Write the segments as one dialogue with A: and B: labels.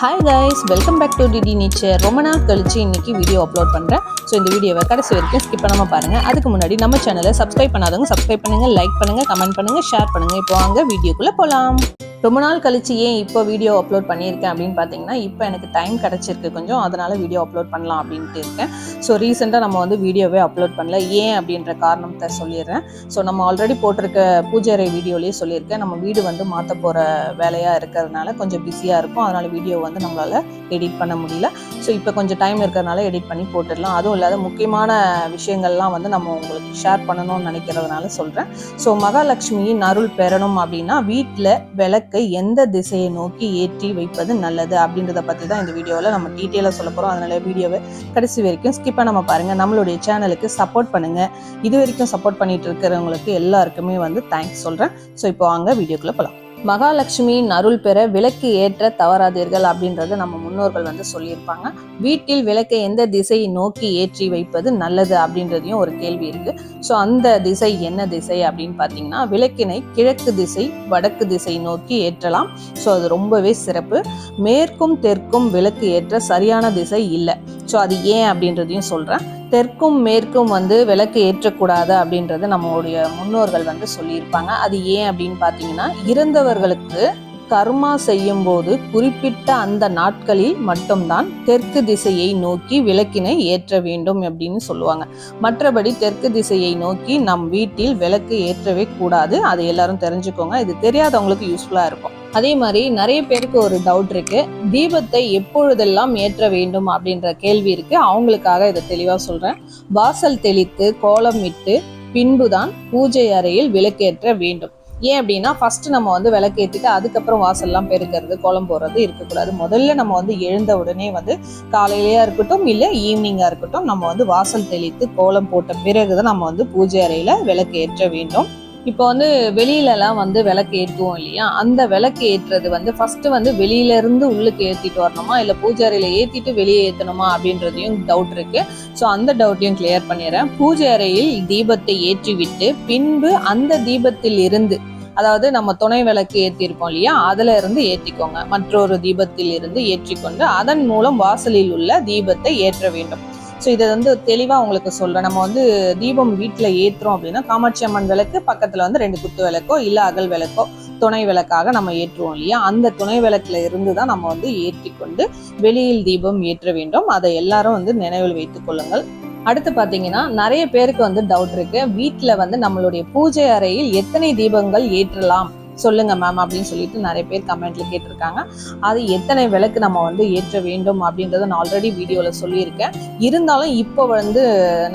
A: Hi guys welcome back to DD நீச்சர் ரொம்ப நாள் கழிச்சு இன்னைக்கு வீடியோ அப்லோட் பண்ணுறேன் ஸோ இந்த வீடியோவை கடைசி வரைக்கும் ஸ்கிப் பண்ணாமல் பாருங்கள் அதுக்கு முன்னாடி நம்ம சேனலை சப்ஸ்கிரைப் பண்ணாதவங்க சப்ஸ்கிரைப் பண்ணுங்கள் லைக் பண்ணுங்கள் கமெண்ட் பண்ணுங்கள் ஷேர் பண்ணுங்கள் இப்போ வாங்க வீடியோக்குள்ளே போகலாம் ரொம்ப நாள் கழிச்சு ஏன் இப்போ வீடியோ அப்லோட் பண்ணியிருக்கேன் அப்படின்னு பார்த்தீங்கன்னா இப்போ எனக்கு டைம் கிடச்சிருக்கு கொஞ்சம். அதனால் வீடியோ அப்லோட் பண்ணலாம் அப்படின்ட்டு இருக்கேன். ஸோ ரீசெண்டாக நம்ம வந்து வீடியோவே அப்லோட் பண்ணல. ஏன் அப்படின்ற காரணத்தை சொல்லிடுறேன். ஸோ நம்ம ஆல்ரெடி போட்டிருக்க பூஜை வீடியோலேயே சொல்லியிருக்கேன். நம்ம வீடு வந்து மாற்ற போகிற வேலையாக இருக்கிறதுனால கொஞ்சம் பிஸியாக இருக்கும். அதனால் வீடியோ வந்து நம்மளால் எடிட் பண்ண முடியல. ஸோ இப்போ கொஞ்சம் டைம் இருக்கிறதுனால எடிட் பண்ணி போட்டுடலாம். அதுவும் இல்லாத முக்கியமான விஷயங்கள்லாம் வந்து நம்ம உங்களுக்கு ஷேர் பண்ணணும்னு நினைக்கிறதுனால சொல்கிறேன் ஸோ மகாலட்சுமியின் அருள் பெறணும் அப்படின்னா வீட்டில் விளக்கு எந்த திசையை நோக்கி ஏற்றி வைப்பது நல்லது அப்படின்றத பற்றி தான் இந்த வீடியோவில் நம்ம டீட்டெயிலாக சொல்ல போகிறோம் அதனால வீடியோவை கடைசி வரைக்கும் ஸ்கிப்பாக நம்ம பாருங்க. நம்மளுடைய சேனலுக்கு சப்போர்ட் பண்ணுங்க. இது வரைக்கும் சப்போர்ட் பண்ணிட்டு இருக்கிறவங்களுக்கு எல்லாருக்குமே வந்து தேங்க்ஸ் சொல்கிறேன் ஸோ இப்போ வாங்க வீடியோக்குள்ளே போகலாம் மகாலட்சுமியின் அருள் பெற விளக்கு ஏற்ற தவறாதீர்கள் அப்படின்றத நம்ம முன்னோர்கள் வந்து சொல்லியிருப்பாங்க. வீட்டில் விளக்கை எந்த திசையை நோக்கி ஏற்றி வைப்பது நல்லது அப்படின்றதையும் ஒரு கேள்வி இருக்கு. ஸோ அந்த திசை என்ன திசை அப்படின்னு பார்த்தீங்கன்னா விளக்கினை கிழக்கு திசை வடக்கு திசை நோக்கி ஏற்றலாம். ஸோ அது ரொம்பவே சிறப்பு. மேற்கும் தெற்கும் விளக்கு ஏற்ற சரியான திசை இல்லை. ஸோ அது ஏன் அப்படின்றதையும் சொல்கிறேன் தெற்கும் மேற்கும் வந்து விளக்கு ஏற்றக்கூடாது அப்படின்றது நம்மளுடைய முன்னோர்கள் வந்து சொல்லியிருப்பாங்க. அது ஏன் அப்படின்னு பார்த்தீங்கன்னா இறந்தவர்களுக்கு கர்மா செய்யும் போது குறிப்பிட்ட அந்த நாட்களில் மட்டும்தான் தெற்கு திசையை நோக்கி விளக்கினை ஏற்ற வேண்டும் அப்படின்னு சொல்லுவாங்க. மற்றபடி தெற்கு திசையை நோக்கி நம் வீட்டில் விளக்கு ஏற்றவே கூடாது. அதை எல்லாரும் தெரிஞ்சுக்கோங்க. இது தெரியாதவங்களுக்கு யூஸ்ஃபுல்லாக இருக்கும். அதே மாதிரி நிறைய பேருக்கு ஒரு டவுட் இருக்கு. தீபத்தை எப்பொழுதெல்லாம் ஏற்ற வேண்டும் அப்படின்ற கேள்வி இருக்கு. அவங்களுக்காக இதை தெளிவாக சொல்றேன். வாசல் தெளித்து கோலம் இட்டு பின்புதான் பூஜை அறையில் விளக்கேற்ற வேண்டும். ஏன் அப்படின்னா ஃபஸ்ட்டு நம்ம வந்து விளக்கேற்றிட்டு அதுக்கப்புறம் வாசல்லாம் பெருக்கிறது கோலம் போடுறது இருக்கக்கூடாது. முதல்ல நம்ம வந்து எழுந்த உடனே வந்து காலையிலையாக இருக்கட்டும் இல்லை ஈவினிங்காக இருக்கட்டும் நம்ம வந்து வாசல் தெளித்து கோலம் போட்ட பிறகு தான் நம்ம வந்து பூஜை அறையில் விளக்கு ஏற்ற வேண்டும். இப்போ வந்து வெளியிலலாம் வந்து விளக்கு ஏற்றுவோம் இல்லையா? அந்த விளக்கு ஏற்றுறது வந்து ஃபர்ஸ்ட் வந்து வெளியில இருந்து உள்ளுக்கு ஏற்றிட்டு வரணுமா? இல்லை பூஜை அறையில் ஏற்றிட்டு வெளியே ஏற்றணுமா அப்படின்றதையும் டவுட் இருக்கு. ஸோ அந்த டவுட்டையும் கிளியர் பண்ணிடுறேன். பூஜை அறையில் தீபத்தை ஏற்றிவிட்டு பின்பு அந்த தீபத்தில் இருந்து அதாவது நம்ம துணை விளக்கு ஏற்றிருக்கோம் இல்லையா? அதுல இருந்து ஏற்றிக்கோங்க மற்றொரு தீபத்தில் இருந்து ஏற்றிக்கொண்டு அதன் மூலம் வாசலில் உள்ள தீபத்தை ஏற்ற வேண்டும். ஸோ இதை வந்து தெளிவாக உங்களுக்கு சொல்கிறேன் நம்ம வந்து தீபம் வீட்டில் ஏற்றுறோம் அப்படின்னா காமாட்சி அம்மன் விளக்கு பக்கத்தில் வந்து ரெண்டு குத்து விளக்கோ இல்லை அகல் விளக்கோ துணை விளக்காக நம்ம ஏற்றுவோம் இல்லையா? அந்த துணை விளக்கில் இருந்து தான் நம்ம வந்து ஏற்றி கொண்டு வெளியில் தீபம் ஏற்ற வேண்டும். அதை எல்லாரும் வந்து நினைவில் வைத்துக் கொள்ளுங்கள். அடுத்து பார்த்தீங்கன்னா நிறைய பேருக்கு வந்து டவுட் இருக்கு. வீட்டில் வந்து நம்மளுடைய பூஜை அறையில் எத்தனை தீபங்கள் ஏற்றலாம்? சொல்லுங்க மேம் அப்படின்னு சொல்லிட்டு நிறைய பேர் கமெண்ட்ல கேட்டிருக்காங்க. அது எத்தனை விளக்கு நம்ம வந்து ஏற்ற வேண்டும் அப்படின்றத நான் ஆல்ரெடி வீடியோவில் சொல்லியிருக்கேன். இருந்தாலும் இப்போ வந்து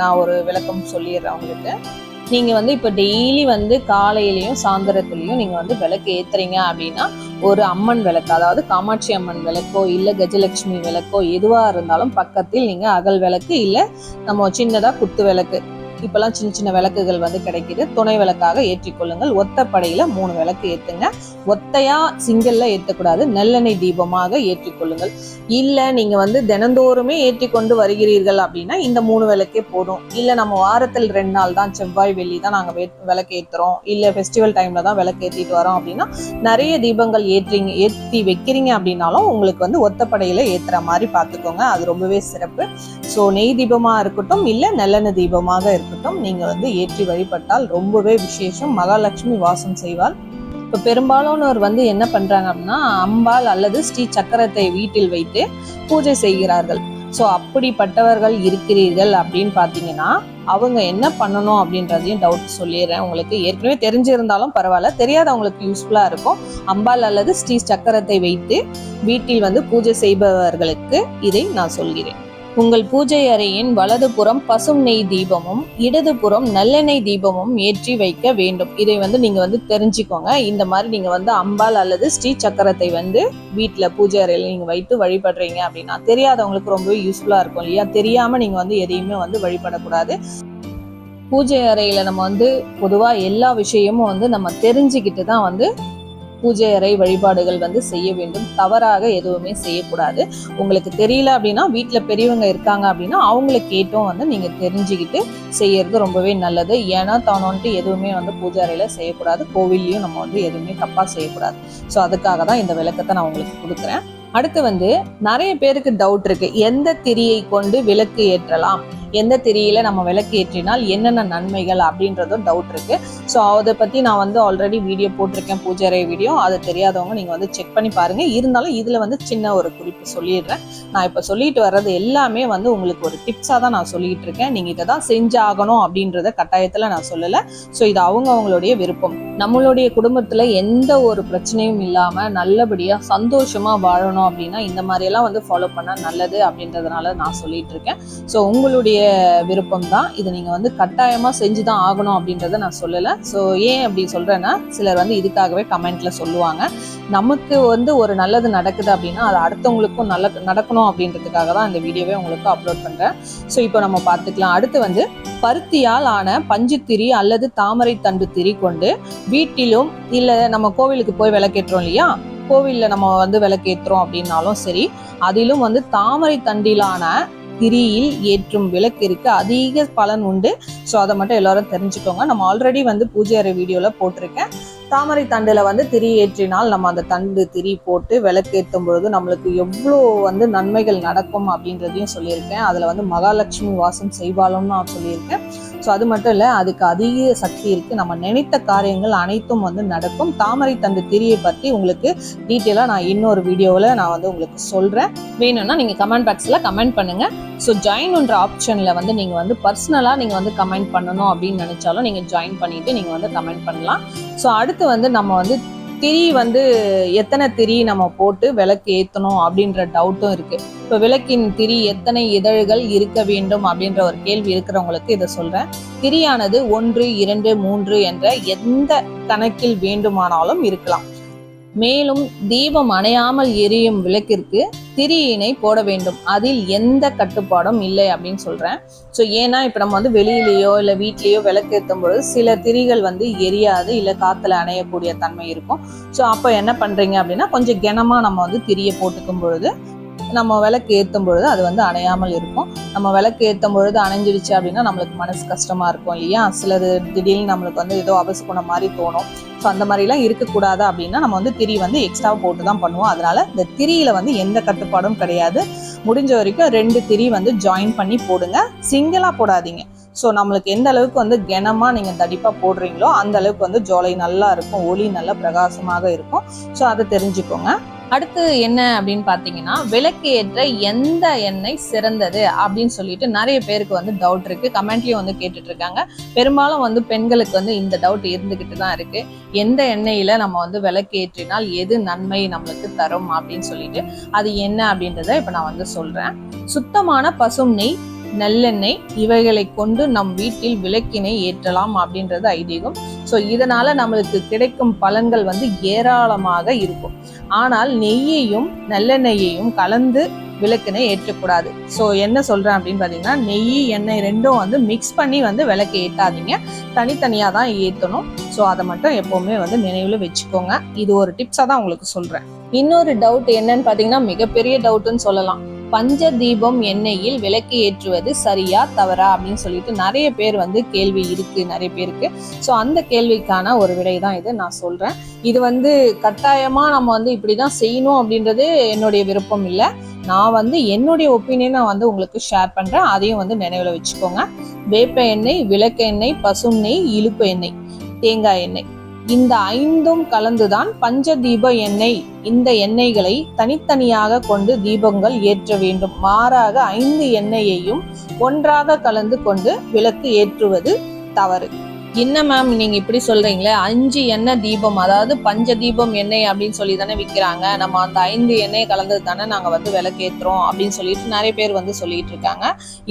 A: நான் ஒரு விளக்கம் சொல்லிடுறேன் உங்களுக்கு. நீங்க வந்து இப்போ டெய்லி வந்து காலையிலையும் சாயந்தரத்துலையும் நீங்க வந்து விளக்கு ஏத்துறீங்க அப்படின்னா ஒரு அம்மன் விளக்கு அதாவது காமாட்சி அம்மன் விளக்கோ இல்ல கஜலட்சுமி விளக்கோ எதுவா இருந்தாலும் பக்கத்தில் நீங்க அகல் விளக்கு இல்ல நம்ம சின்னதா குத்து விளக்கு. இப்பெல்லாம் சின்ன சின்ன விளக்குகள் வந்து கிடைக்கிது. துணை விளக்காக ஏற்றிக்கொள்ளுங்கள் ஒத்தப்படையில மூணு விளக்கு ஏத்துங்க. ஒத்தையா சிங்கிள்ல ஏற்றக்கூடாது நல்லெண்ணெய் தீபமாக ஏற்றிக்கொள்ளுங்கள் இல்ல நீங்க வந்து தினந்தோறுமே ஏற்றி கொண்டு வருகிறீர்கள் அப்படின்னா இந்த மூணு விளக்கே போதும். இல்ல நம்ம வாரத்தில் ரெண்டு நாள் தான் செவ்வாய் வெள்ளி தான் நாங்க விளக்கு ஏத்துறோம். இல்ல ஃபெஸ்டிவல் டைம்ல தான் விளக்கு ஏத்திட்டு வரோம் அப்படின்னா நிறைய தீபங்கள் ஏற்றிங்க ஏற்றி வைக்கிறீங்க அப்படின்னாலும் உங்களுக்கு வந்து ஒத்தப்படையில ஏத்துற மாதிரி பார்த்துக்கோங்க. அது ரொம்பவே சிறப்பு. ஸோ நெய் தீபமா இருக்கட்டும் இல்ல நல்லெண்ணெய் தீபமாக இருக்கட்டும் நீங்க வந்து ஏற்றி வழிபட்டால் ரொம்பவே விசேஷம். மகாலட்சுமி வாசம் செய்வாள். இப்போ பெரும்பாலானோர் வந்து என்ன பண்ணுறாங்க அப்படின்னா அம்பாள் அல்லது ஸ்ரீ சக்கரத்தை வீட்டில் வைத்து பூஜை செய்கிறார்கள். ஸோ அப்படிப்பட்டவர்கள் இருக்கிறீர்கள் அப்படின்னு பார்த்தீங்கன்னா அவங்க என்ன பண்ணணும் அப்படின்றதையும் டவுட் சொல்லிடுறேன். உங்களுக்கு ஏற்கனவே தெரிஞ்சிருந்தாலும் பரவாயில்ல. தெரியாதவங்களுக்கு யூஸ்ஃபுல்லாக இருக்கும். அம்பாள் அல்லது ஸ்ரீ சக்கரத்தை வைத்து வீட்டில் வந்து பூஜை செய்பவர்களுக்கு இதை நான் சொல்கிறேன். உங்கள் பூஜை அறையின் வலதுபுறம் பசும் நெய் தீபமும் இடதுபுறம் நல்லெண்ணெய் தீபமும் ஏற்றி வைக்க வேண்டும். இதை வந்து நீங்க வந்து தெரிஞ்சுக்கோங்க. இந்த மாதிரி நீங்க வந்து அம்பாள் அல்லது ஸ்ரீ சக்கரத்தை வந்து வீட்டில் பூஜை அறையில் நீங்க வைத்து வழிபடுறீங்க அப்படின்னா தெரியாதவங்களுக்கு ரொம்பவே யூஸ்ஃபுல்லா இருக்கும் இல்லையா? தெரியாம நீங்க வந்து எதையுமே வந்து வழிபடக்கூடாது. பூஜை அறையில நம்ம வந்து பொதுவா எல்லா விஷயமும் வந்து நம்ம தெரிஞ்சுக்கிட்டு தான் வந்து பூஜை அறை வழிபாடுகள் வந்து செய்ய வேண்டும். தவறாக எதுவுமே செய்யக்கூடாது. உங்களுக்கு தெரியல அப்படின்னா வீட்டில் பெரியவங்க இருக்காங்க அப்படின்னா அவங்கள கேட்டும் வந்து நீங்கள் தெரிஞ்சுக்கிட்டு செய்யறது ரொம்பவே நல்லது. ஏன்னா தானோன்ட்டு எதுவுமே வந்து பூஜை அறையில் செய்யக்கூடாது. கோவில்லையும் நம்ம வந்து எதுவுமே தப்பாக செய்யக்கூடாது. ஸோ அதுக்காக தான் இந்த விளக்கத்தை நான் உங்களுக்கு கொடுக்குறேன். அடுத்து வந்து நிறைய பேருக்கு டவுட் இருக்கு. எந்த திரியை கொண்டு விளக்கு ஏற்றலாம்? எந்த திரியில நம்ம விளக்கு ஏற்றினால் என்னென்ன நன்மைகள் அப்படின்றதும் டவுட் இருக்கு. ஸோ அதை பத்தி நான் வந்து ஆல்ரெடி வீடியோ போட்டிருக்கேன் பூஜை வீடியோ அது தெரியாதவங்க நீங்க வந்து செக் பண்ணி பாருங்க. இருந்தாலும் இதுல வந்து சின்ன ஒரு குறிப்பு சொல்லிடுறேன். நான் இப்போ சொல்லிட்டு வர்றது எல்லாமே வந்து உங்களுக்கு ஒரு டிப்ஸாக தான் நான் சொல்லிட்டு இருக்கேன். நீங்க இதை தான் செஞ்சாகணும் அப்படின்றத கட்டாயத்துல நான் சொல்லலை. ஸோ இது அவங்க அவங்களுடைய விருப்பம். நம்மளுடைய குடும்பத்துல எந்த ஒரு பிரச்சனையும் இல்லாம நல்லபடியா சந்தோஷமா வாழணும் அப்படின்னா இந்த மாதிரி எல்லாம் வந்து ஃபாலோ பண்ணா நல்லது அப்படின்றதுனால நான் சொல்லிட்டு இருக்கேன். ஸோ உங்களுடைய விருப்பம் தான் இதை நீங்க வந்து கட்டாயமா செஞ்சு தான் ஆகணும் அப்படின்றத நான் சொல்லலை. ஸோ ஏன் அப்படி சொல்றேன்னா சிலர் வந்து இதுக்காகவே கமெண்ட்ல சொல்லுவாங்க. நமக்கு வந்து ஒரு நல்லது நடக்குது அப்படின்னா அது அடுத்தவங்களுக்கும் நல்ல நடக்கணும் அப்படின்றதுக்காக தான் இந்த வீடியோவே உங்களுக்கு அப்லோட் பண்றேன். ஸோ இப்போ நம்ம பார்த்துக்கலாம். அடுத்து வந்து பருத்தியால் ஆன பஞ்சுத்திரி அல்லது தாமரை தண்டு திரி கொண்டு வீட்டிலும் இல்லை நம்ம கோவிலுக்கு போய் விளக்கேற்றோம் இல்லையா? கோவிலில் நம்ம வந்து விளக்கேற்றுறோம் அப்படின்னாலும் சரி அதிலும் வந்து தாமரை தண்டிலான திரியில் ஏற்றும் விளக்கிற்கு அதிக பலன் உண்டு. ஸோ அதை மட்டும் எல்லாரும் தெரிஞ்சுக்கோங்க. நம்ம ஆல்ரெடி வந்து பூஜை அறை வீடியோவில் போட்டிருக்கேன். தாமரை தண்டுல வந்து திரி ஏற்றினால் நம்ம அந்த தண்டு திரி போட்டு விளக்கேற்றும் பொழுது நம்மளுக்கு எவ்வளோ வந்து நன்மைகள் நடக்கும் அப்படின்றதையும் சொல்லியிருக்கேன். அதில் வந்து மகாலட்சுமி வாசம் செய்வாளும்னு நான் சொல்லியிருக்கேன். ஸோ அது மட்டும் இல்லை அதுக்கு அதிக சக்தி இருக்குது நம்ம நினைத்த காரியங்கள் அனைத்தும் வந்து நடக்கும். தாமரை தந்த திரியை பற்றி உங்களுக்கு டீட்டெயிலாக நான் இன்னொரு வீடியோவில் நான் வந்து உங்களுக்கு சொல்கிறேன் வேணும்னா நீங்கள் கமெண்ட் பாக்ஸில் கமெண்ட் பண்ணுங்கள் ஸோ ஜாயின்ன்ற ஆப்ஷனில் வந்து நீங்கள் வந்து பர்சனலாக நீங்கள் வந்து கமெண்ட் பண்ணணும் அப்படின்னு நினச்சாலும் நீங்கள் ஜாயின் பண்ணிவிட்டு நீங்கள் வந்து கமெண்ட் பண்ணலாம். ஸோ அடுத்து வந்து நம்ம வந்து திரி வந்து எத்தனை திரி நம்ம போட்டு விளக்கு ஏற்றணும் அப்படின்ற டவுட்டும் இருக்கு. இப்போ விளக்கின் திரி எத்தனை இதழ்கள் இருக்க வேண்டும் அப்படின்ற ஒரு கேள்வி இருக்கிறவங்களுக்கு இதை சொல்றேன். திரியானது ஒன்று இரண்டு மூன்று என்ற எந்த கணக்கில் வேண்டுமானாலும் இருக்கலாம். மேலும் தீபம் அணையாமல் எரியும் விளக்கிற்கு திரியினை போட வேண்டும். அதில் எந்த கட்டுப்பாடும் இல்லை அப்படின்னு சொல்றேன். ஸோ ஏன்னா இப்போ நம்ம வந்து வெளியிலேயோ இல்லை வீட்லேயோ விளக்கேற்றும் பொழுது சில திரிகள் வந்து எரியாது இல்லை காற்றுல அணையக்கூடிய தன்மை இருக்கும். ஸோ அப்போ என்ன பண்ணுறீங்க அப்படின்னா கொஞ்சம் கனமாக நம்ம வந்து திரியை போட்டுக்கும் பொழுது நம்ம விளக்கு ஏற்றும் பொழுது அது வந்து அணையாமல் இருக்கும். நம்ம விளக்கு ஏற்றும் பொழுது அணைஞ்சிடுச்சு அப்படின்னா நம்மளுக்கு மனசு கஷ்டமாக இருக்கும் இல்லையா? சிலது திடீர்னு நம்மளுக்கு வந்து ஏதோ அபசுகுணம் மாதிரி தோணும். ஸோ அந்த மாதிரிலாம் இருக்கக்கூடாது அப்படின்னா நம்ம வந்து திரி வந்து எக்ஸ்ட்ரா போட்டு தான் பண்ணுவோம். அதனால இந்த திரியில வந்து எந்த கட்டுப்பாடும் கிடையாது. முடிஞ்ச வரைக்கும் ரெண்டு திரி வந்து ஜாயின் பண்ணி போடுங்க. சிங்கிளாக போடாதீங்க. ஸோ நம்மளுக்கு எந்த அளவுக்கு வந்து கனமாக நீங்கள் தடிப்பாக போடுறீங்களோ அந்த அளவுக்கு வந்து ஜோலை நல்லா இருக்கும். ஒளி நல்லா பிரகாசமாக இருக்கும். ஸோ அதை தெரிஞ்சுக்கோங்க. அடுத்து என்ன அப்படின்னு பார்த்தீங்கன்னா விளக்கு ஏற்ற எந்த எண்ணெய் சிறந்தது அப்படின்னு சொல்லிட்டு நிறைய பேருக்கு வந்து டவுட் இருக்கு. கமெண்ட்லயும் வந்து கேட்டுட்டு இருக்காங்க பெரும்பாலும் வந்து பெண்களுக்கு வந்து இந்த டவுட் இருந்துகிட்டு தான் இருக்கு. எந்த எண்ணெயில நம்ம வந்து விளக்கு ஏற்றினால் எது நன்மை நம்மளுக்கு தரும் அப்படின்னு சொல்லிட்டு அது என்ன அப்படின்றத இப்ப நான் வந்து சொல்றேன். சுத்தமான பசும் நெய் நல்லெண்ணெய் இவைகளை கொண்டு நம் வீட்டில் விளக்கினை ஏற்றலாம் அப்படின்றது ஐதீகம். ஸோ இதனால நம்மளுக்கு கிடைக்கும் பலன்கள் வந்து ஏராளமாக இருக்கும். ஆனால் நெய்யையும் நல்லெண்ணெயையும் கலந்து விளக்கினை ஏற்றக்கூடாது. ஸோ என்ன சொல்றேன் அப்படின்னு பார்த்தீங்கன்னா நெய் எண்ணெய் ரெண்டும் வந்து மிக்ஸ் பண்ணி வந்து விளக்கு ஏற்றாதீங்க தனித்தனியாக தான் ஏற்றணும் ஸோ அதை மட்டும் எப்போவுமே வந்து நினைவில் வச்சுக்கோங்க. இது ஒரு டிப்ஸாக தான் உங்களுக்கு சொல்கிறேன் இன்னொரு டவுட் என்னன்னு பார்த்தீங்கன்னா மிகப்பெரிய டவுட்டுன்னு சொல்லலாம். பஞ்ச தீபம் எண்ணெயில் விளக்கு ஏற்றுவது சரியா தவறா அப்படின்னு சொல்லிட்டு நிறைய பேர் வந்து கேள்வி இருக்கு நிறைய பேருக்கு. ஸோ அந்த கேள்விக்கான ஒரு விடை தான் இது நான் சொல்றேன். இது வந்து கட்டாயமா நம்ம வந்து இப்படிதான் செய்யணும் அப்படின்றது என்னுடைய விருப்பம் இல்லை. நான் வந்து என்னுடைய ஒப்பீனியனை வந்து உங்களுக்கு ஷேர் பண்றேன். அதையும் வந்து நினைவில் வச்சுக்கோங்க. வேப்ப எண்ணெய் விளக்கு எண்ணெய் பசும் நெய் இழுப்பு எண்ணெய் தேங்காய் எண்ணெய். இந்த ஐந்தும் கலந்துதான் பஞ்ச தீப எண்ணெய். இந்த எண்ணெய்களை தனித்தனியாக கொண்டு தீபங்கள் ஏற்ற வேண்டும். மாறாக ஐந்து எண்ணெயையும் ஒன்றாக கலந்து கொண்டு விளக்கு ஏற்றுவது தவறு. என்ன மேம் நீங்கள் இப்படி சொல்கிறீங்களே அஞ்சு எண்ணெய் தீபம் அதாவது பஞ்ச தீபம் எண்ணெய் அப்படின்னு சொல்லி தானே விற்கிறாங்க நம்ம அந்த ஐந்து எண்ணெய் கலந்தது தானே நாங்கள் வந்து விளக்கேற்றுறோம் அப்படின்னு சொல்லிட்டு நிறைய பேர் வந்து சொல்லிட்டு இருக்காங்க.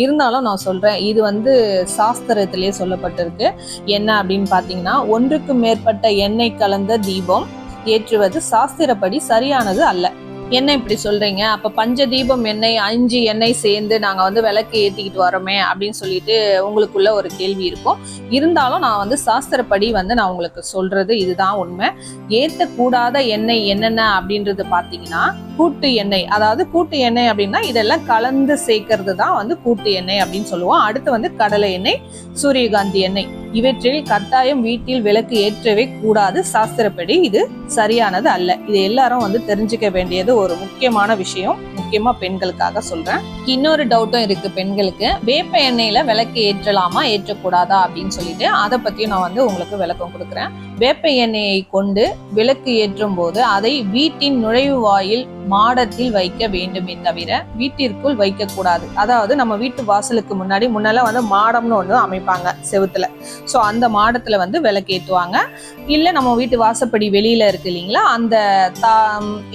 A: இருந்தாலும் நான் சொல்கிறேன் இது வந்து சாஸ்திரத்திலே சொல்லப்பட்டிருக்கு. என்ன அப்படின்னு பார்த்தீங்கன்னா ஒன்றுக்கு மேற்பட்ட எண்ணெய் கலந்த தீபம் ஏற்றுவது சாஸ்திரப்படி சரியானது அல்ல. என்ன இப்படி சொல்றீங்க? அப்ப பஞ்ச தீபம் எண்ணெய் அஞ்சு எண்ணெய் சேர்ந்து நாங்க வந்து விளக்கு ஏத்திக்கிட்டு வரோமே அப்படின்னு சொல்லிட்டு உங்களுக்குள்ள ஒரு கேள்வி இருக்கும். இருந்தாலும் நான் வந்து சாஸ்திரப்படி வந்து நான் உங்களுக்கு சொல்றது இதுதான் உண்மை. ஏத்தக்கூடாத எண்ணெய் என்னென்ன அப்படின்றது பாத்தீங்கன்னா கூட்டு எண்ணெய் அதாவது கூட்டு எண்ணெய் அப்படின்னா இதெல்லாம் கலந்து சேர்க்கறது தான் வந்து கூட்டு எண்ணெய் அப்படின்னு சொல்லுவோம். அடுத்து வந்து கடலை எண்ணெய் சூரியகாந்தி எண்ணெய். இவற்றில் கட்டாயம் வீட்டில் விளக்கு ஏற்றவே கூடாது. சாஸ்திரப்படி இது சரியானது அல்ல. இது எல்லாரும் வந்து தெரிஞ்சுக்க வேண்டியது ஒரு முக்கியமான விஷயம். முக்கியமா பெண்களுக்காக சொல்றேன். இன்னொரு டவுட்டும் இருக்கு பெண்களுக்கு. வேப்ப எண்ணெயில விளக்கு ஏற்றலாமா ஏற்றக்கூடாதா அப்படின்னு சொல்லிட்டு அதை பத்தியும் நான் வந்து உங்களுக்கு விளக்கம் கொடுக்குறேன். வேப்ப எண்ணெயை கொண்டு விளக்கு ஏற்றும் போது அதை வீட்டின் நுழைவு வாயில் மாடத்தில் வைக்க வேண்டுமே தவிர வீட்டிற்குள் வைக்க கூடாது அதாவது நம்ம வீட்டு வாசலுக்கு முன்னாடி முன்னெல்லாம் வந்து மாடம்னு ஒன்று அமைப்பாங்க செவுத்துல. ஸோ அந்த மாடத்துல வந்து விளக்கேற்றுவாங்க இல்லை நம்ம வீட்டு வாசப்படி வெளியில இருக்கு இல்லைங்களா? அந்த தா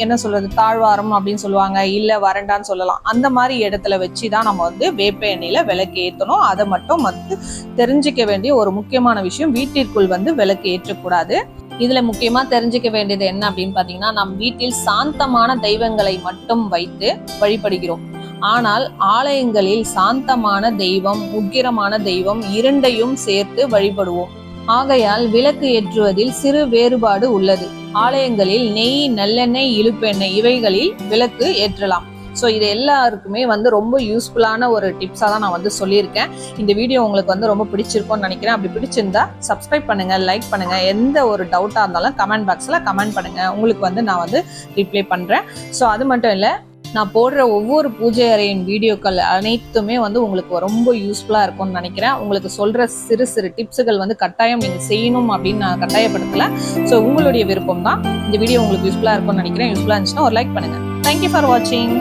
A: என்ன சொல்றது தாழ்வாரம் அப்படின்னு சொல்லுவாங்க. இல்லை வறண்டான்னு சொல்லலாம். அந்த மாதிரி இடத்துல வச்சு தான் நம்ம வந்து வேப்ப எண்ணெயில விளக்கு ஏற்றணும் அதை மட்டும் வந்து தெரிஞ்சுக்க வேண்டிய ஒரு முக்கியமான விஷயம் வீட்டிற்குள் வந்து விளக்கு ஏற்றக்கூடாது இதுல முக்கியமா தெரிஞ்சுக்க வேண்டியது என்ன அப்படின்னு பாத்தீங்கன்னா நம் வீட்டில் சாந்தமான தெய்வங்களை மட்டும் வைத்து வழிபடுகிறோம். ஆனால் ஆலயங்களில் சாந்தமான தெய்வம் உக்கிரமான தெய்வம் இரண்டையும் சேர்த்து வழிபடுவோம். ஆகையால் விளக்கு ஏற்றுவதில் சிறு வேறுபாடு உள்ளது. ஆலயங்களில் நெய் நல்லெண்ணெய் இழுப்பெண்ணெய் இவைகளில் விளக்கு ஏற்றலாம். ஸோ இது எல்லாருக்குமே வந்து ரொம்ப யூஸ்ஃபுல்லான ஒரு டிப்ஸாக தான் நான் வந்து சொல்லியிருக்கேன். இந்த வீடியோ உங்களுக்கு வந்து ரொம்ப பிடிச்சிருக்கும்னு நினைக்கிறேன். அப்படி பிடிச்சிருந்தா சப்ஸ்கிரைப் பண்ணுங்க லைக் பண்ணுங்கள் எந்த ஒரு டவுட்டாக இருந்தாலும் கமெண்ட் பாக்ஸில் கமெண்ட் பண்ணுங்கள் உங்களுக்கு வந்து நான் வந்து ரிப்ளை பண்ணுறேன் ஸோ அது மட்டும் இல்லை நான் போடுற ஒவ்வொரு பூஜை அறையின் வீடியோக்கள் அனைத்துமே வந்து உங்களுக்கு ரொம்ப யூஸ்ஃபுல்லாக இருக்கும்னு நினைக்கிறேன். உங்களுக்கு சொல்கிற சிறு சிறு டிப்ஸுகள் வந்து கட்டாயம் நீங்கள் செய்யணும் அப்படின்னு நான் கட்டாயப்படுத்தலை. ஸோ உங்களுடைய விருப்பம் தான் இந்த வீடியோ உங்களுக்கு யூஸ்ஃபுல்லாக இருக்கும்னு நினைக்கிறேன். யூஸ்ஃபுல்லாக இருந்துச்சுன்னா ஒரு லைக் பண்ணுங்கள் தேங்க்யூ ஃபார் வாட்சிங்